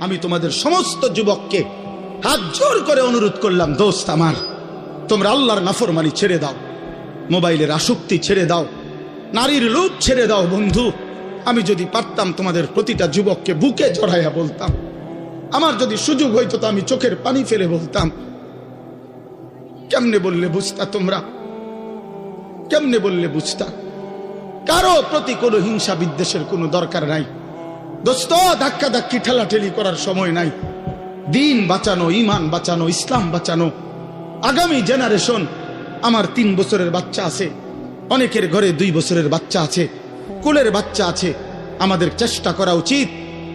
আমি তোমাদের সমস্ত যুবককে হাত জোর করে অনুরোধ করলাম, দোস্ত আমার। তোমরা আল্লাহর নাফরমানি ছেড়ে দাও। মোবাইলের আসক্তি ছেড়ে দাও। নারীর লোভ ছেড়ে দাও, বন্ধু। আমি যদি পারতাম তোমাদের প্রতিটা যুবককে বুকে জড়াইয়া বলতাম। আমার যদি সুযোগ হইতো তো আমি চোখের পানি ফেলে বলতাম। কেমনে বললে বুঝতা তোমরা? কেমনে বললে বুঝতা? কারও প্রতি কোনো হিংসা বিদ্বেষের কোনো দরকার নাই। দোস্ত ধাক্কা ধাক্কি ঠেলাঠেলি করার সময় নাই। দিন বাঁচানো ইমান বাঁচানো, ইসলাম বাঁচানো। আগামী জেনারেশন আমার তিন বছরের বাচ্চা আছে। অনেকের ঘরে দুই বছরের বাচ্চা আছে। কুলের বাচ্চা আছে। আমাদের চেষ্টা করা উচিত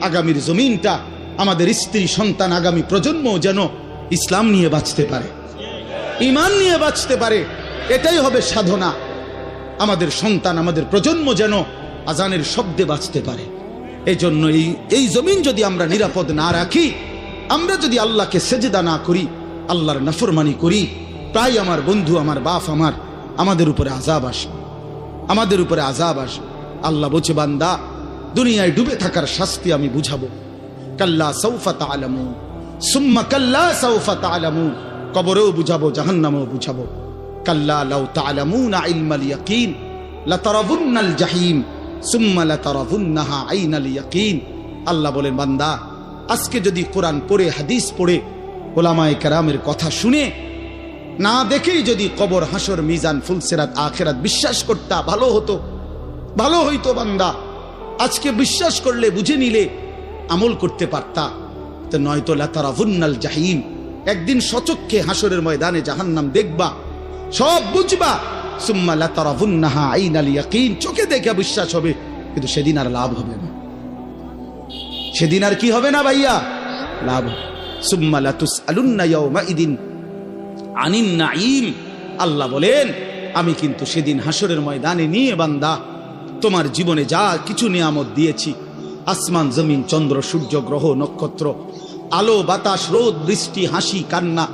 আগামীর জমিনটা, আমাদের স্ত্রী, সন্তান, আগামী প্রজন্ম যেন ইসলাম নিয়ে বাঁচতে পারে। ইমান নিয়ে বাঁচতে পারে। এটাই হবে সাধনা। আমাদের সন্তান, আমাদের প্রজন্ম যেন আজানের শব্দে বাঁচতে পারে। এই জন্য এই এই জমিন যদি আমরা নিরাপদ না রাখি, আমরা যদি আল্লাহকে সেজেদা না করি, আল্লাহর নাফরমানি করি, প্রায় আমার বন্ধু, আমার বাপ, আমার, আমাদের উপরে আজাব আসবে। আমাদের উপরে আজাব আসবে। আল্লাহ বলছে, বান্দা, দুনিয়ায় ডুবে থাকার শাস্তি আমি বুঝাবো। কাল্লা সৌফা তালামুন সুম্মা কাল্লা সৌফা তালামুন কবরেও বুঝাবো, জাহান্নামেও বুঝাবো। কাল্লা লাউ তালামুন ইলমাল ইয়াকিন। লাতারাবুন্নাল জাহিম। ইয়াকিন। আল্লাহ বলেন, বান্দা, আজকে যদি কোরআন পড়ে, হাদিস পড়ে, ওলামায়ে কারামের কথা শুনে, না দেখেই যদি কবর হাসর মিজান, ফুলসেরাত, আখেরাত বিশ্বাস করতা, ভালো হতো। ভালো হইতো, বান্দা। আজকে বিশ্বাস করলে, বুঝে নিলে, আমল করতে পারতা। তো নয়তো লাতারাভুন্নাল জাহিম। একদিন সচক্ষে হাসরের ময়দানে জাহান্নাম দেখবা, সব বুঝবা চোখে দেখে বিশ্বাস হবে, কিন্তু সেদিন আর লাভ হবে না। সেদিন আর কি হবে না ভাইয়া? লাভ আল্লাহ বলেন, আমি কিন্তু সেদিন হাসরের ময়দানে নিয়ে বান্দা, তোমার জীবনে যা কিছু নিয়ামত দিয়েছি, আসমান, জমিন, চন্দ্র, সূর্য, গ্রহ, নক্ষত্র, আলো, বাতাস, রোদ, বৃষ্টি, হাসি, কান্না,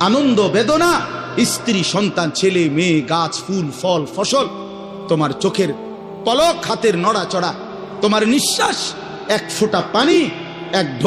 আনন্দ, বেদনা স্ত্রী, সন্তান, ছেলে, মেয়ে, গাছ, ফুল, ফল, ফসল। তোমার চোখের পলক, হাতের নড়া চড়া তোমার নিঃশ্বাস, এক ফোঁটা পানি, এক